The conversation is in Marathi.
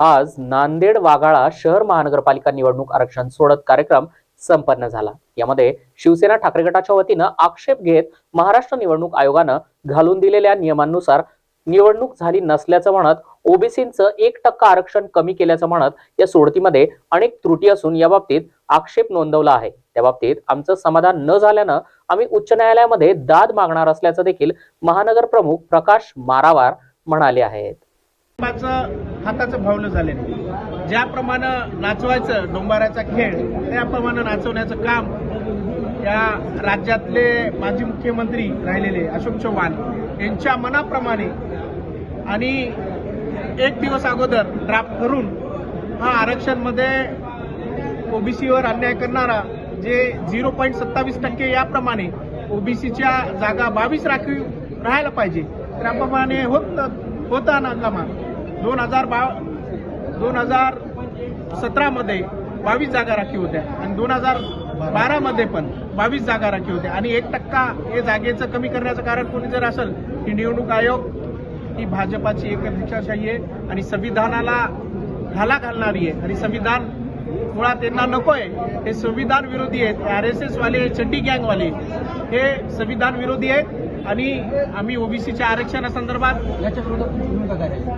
आज नांदेड वाघाळा शहर महानगरपालिका निवडणूक आरक्षण सोडत कार्यक्रम संपन्न झाला. यामध्ये शिवसेना ठाकरे गटाच्या वतीनं आक्षेप घेत महाराष्ट्र निवडणूक आयोगानं घालून दिलेल्या नियमांनुसार निवडणूक झाली नसल्याचं म्हणत ओबीसींचं एक टक्का आरक्षण कमी केल्याचं म्हणत या सोडतीमध्ये अनेक त्रुटी असून या बाबतीत आक्षेप नोंदवला आहे. त्या बाबतीत आमचं समाधान न झाल्यानं आम्ही उच्च न्यायालयामध्ये दाद मागणार असल्याचं देखील महानगर प्रमुख प्रकाश मारावार म्हणाले आहेत. हाताचं भावलं झाले ज्याप्रमाणे नाचवायचं डोंबाऱ्याचा खेळ त्याप्रमाणे नाचवण्याचं काम या राज्यातले माजी मुख्यमंत्री राहिलेले अशोक चव्हाण यांच्या मनाप्रमाणे आणि एक दिवस अगोदर ड्राफ्ट करून हा आरक्षणमध्ये ओबीसीवर अन्याय करणारा जे झिरो पॉईंट सत्तावीस टक्के याप्रमाणे ओबीसीच्या जागा बावीस राखीव राहायला पाहिजे. त्याप्रमाणे होत होता नाकामा दोन हजार बा दोन हजार सतरामध्ये बावीस जागा राखीव होत्या आणि दोन हजार बारामध्ये पण बावीस जागा राखीव होत्या. आणि एक टक्का हे जागेचं कमी करण्याचं कारण कोणी जर असेल की निवडणूक आयोग ही भाजपाची एक एकदिशाशाही आहे आणि संविधानाला घाला घालणारी आहे. आणि संविधान मुळात त्यांना नकोय. हे संविधान विरोधी आहेत. आर एस एसवाले चंडी चड्डी गँगवाले हे संविधान विरोधी आहेत. आणि आम्ही ओबीसीच्या आरक्षणासंदर्भात